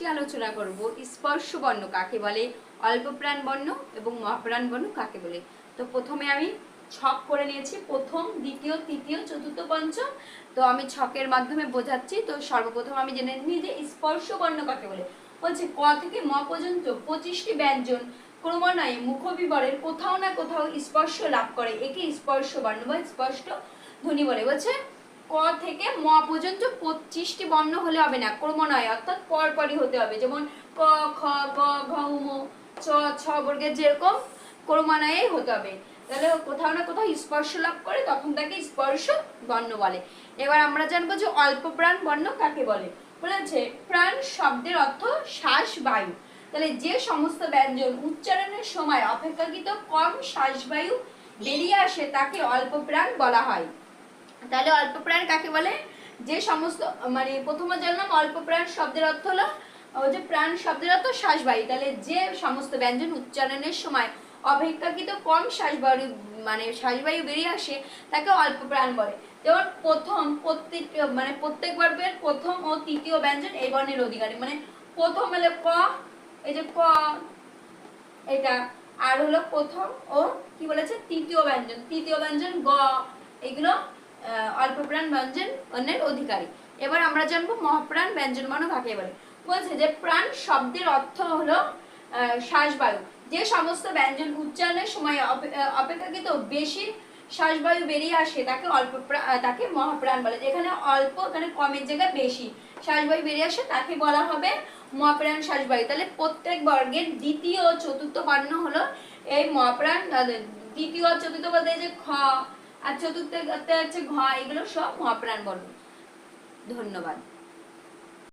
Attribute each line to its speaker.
Speaker 1: আজকে আলোচনা করব। স্পর্শ বর্ণ কাকে বলে অল্প প্রাণ বর্ণ এবং মহাপ্রাণ বর্ণ কাকে বলে? তো প্রথমে আমি ছক করে নিয়েছি। প্রথম, দ্বিতীয়, তৃতীয়, চতুর্থ, পঞ্চম। তো আমি ছকের মাধ্যমে বোঝাচ্ছি। তো সর্বপ্রথম আমি জেনে নিই যে স্পর্শ বর্ণ কাকে বলে? বলছে, ক থেকে ম পর্যন্ত পঁচিশটি ব্যঞ্জন ক্রমান্বয়ে মুখবিবরের কোথাও না কোথাও স্পর্শ লাভ করে। একে স্পর্শ বর্ণ বা স্পষ্ট ধ্বনি বলে। বলছে ক থেকে ম পর্যন্ত পঁচিশটি বর্ণ হলে হবে না ক্রমান্বয়ে অর্থাৎ পরপরই হতে হবে। যেমন ক, খ, গ, ঘ, উ, ম, চ, ছ বর্গের যেরকম ক্রমান্বয়ে হতে হবে। তাহলে কোথাও না কোথাও স্পর্শ লাভ করে, তখন তাকে স্পর্শ বর্ণ বলে। এবার আমরা জানব যে অল্প প্রাণ বর্ণ কাকে বলে? বলেছে, প্রাণ শব্দের অর্থ শ্বাস বায়ু। তাহলে যে সমস্ত ব্যঞ্জন উচ্চারণের সময় অপেক্ষাকৃত কম শ্বাসবায়ু বেরিয়ে আসে, তাকে অল্প প্রাণ বলা হয়। তাহলে অল্প প্রাণ কাকে বলে? যে সমস্ত মানে প্রথমে জানলাম অল্প প্রাণ শব্দের অর্থ হলো যে প্রাণ শব্দের অর্থ শ্বাসবায়ু। তাহলে যে সমস্ত ব্যঞ্জন উচ্চারণের সময় অপেক্ষাকৃত কম শ্বাসবায়ু মানে শ্বাসবায়ু বেরিয়ে আসে, তাকে অল্প প্রাণ বলে। যেমন প্রথম, প্রত্যেক মানে প্রত্যেক বর্গের প্রথম ও তৃতীয় ব্যঞ্জন এই বর্ণের অধিকারী। মানে প্রথম হলো ক, এই যে ক, এটা। আর হলো প্রথম ও কি বলেছে? তৃতীয় ব্যঞ্জন। তৃতীয় ব্যঞ্জন গ, এগুলো আহ, অল্প প্রাণ ব্যঞ্জন অন্যের অধিকারী। এবার আমরা জানব মহাপ্রাণ ব্যঞ্জন মানে কাকে বলে? বলছে যে প্রাণ শব্দের অর্থ হলো শ্বাসবায়ু। যে সমস্ত ব্যঞ্জন উচ্চারণের সময় অপেক্ষাকৃত বেশি শ্বাসবায়ু বেরিয়ে আসে তাকে অল্প তাকে মহাপ্রাণ বলে। যেখানে অল্প এখানে কমের জায়গায় বেশি। শ্বাসবায়ু বেরিয়ে আসে তাকে বলা হবে মহাপ্রাণ শ্বাসবায়ু। তাহলে প্রত্যেক বর্গের দ্বিতীয় চতুর্থ বর্ণ হলো এই মহাপ্রাণ দ্বিতীয় চতুর্থ বলতে যে খ আর চতুর্থ হচ্ছে ঘ এগুলো সব মহাপ্রাণ বর্ণ। ধন্যবাদ।